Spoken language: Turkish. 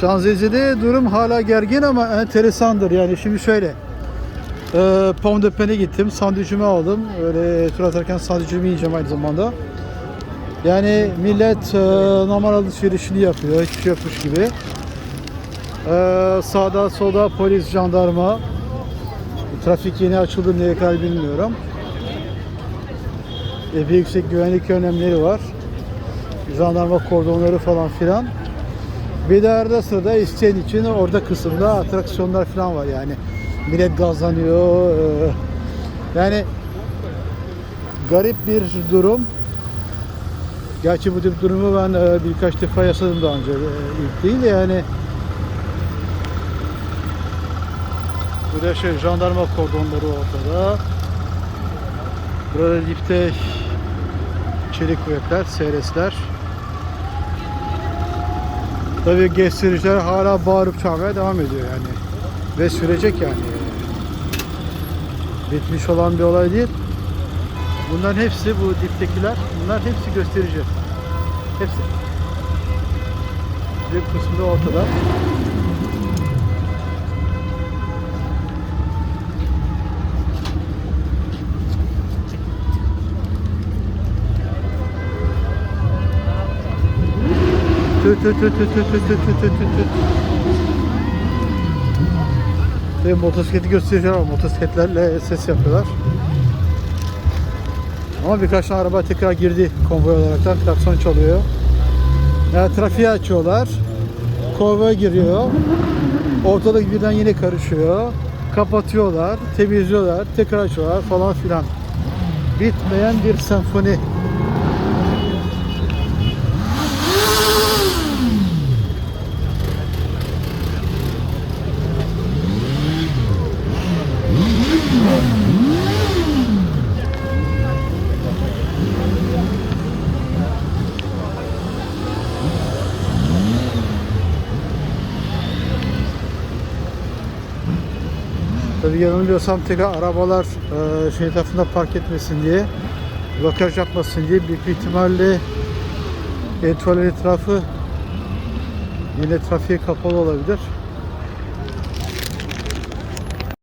Şanzelize'de durum hala gergin ama enteresandır. Yani şimdi şöyle. E, Pomme de Pen'e gittim. Sandviçimi aldım. Öyle tur atarken sandviçimi yiyeceğim aynı zamanda. Yani millet e, normal alışverişini yapıyor. Hiçbir şey yokmuş gibi. E, sağda solda polis, jandarma. Trafik yeni açıldı neye kadar bilmiyorum. Epey yüksek güvenlik önlemleri var. Jandarma kordonları falan filan. Bir de arada sırada isteyen için orada kısımda atraksiyonlar falan var yani. Millet gazlanıyor. eee, Yani garip bir durum. Gerçi bu tip durumu ben eee, birkaç defa yaşadım daha önce. eee, ilk değil yani. Bu da şey jandarma kordonları ortada. Burada lifte çelik kuvvetler, SRS'ler. Tabii göstericiler hala bağırıp çağırmaya devam ediyor yani. Ve sürecek yani. Bitmiş olan bir olay değil. Bunların hepsi bu diptekiler, bunlar hepsi gösterici. Hepsi. Bir kısmı da ortada. Tüt tüt tüt tüt tüt tüt tüt tüt tüt tüt. Ve motosikleti göstereceğim ama motosikletlerle ses yapıyorlar. Ama birkaç tane araba tekrar girdi konvoy olaraktan klakson çalıyor. Yani trafiği açıyorlar. Konvoy giriyor. Ortalık birden yine karışıyor. Kapatıyorlar, temizliyorlar, tekrar açıyorlar falan filan. Bitmeyen bir senfoni. Tabii yanılmıyorsam tekrar arabalar e, şey tarafında park etmesin diye, blokaj yapmasın diye büyük bir ihtimalle Etfal'in etrafı yine trafiğe kapalı olabilir.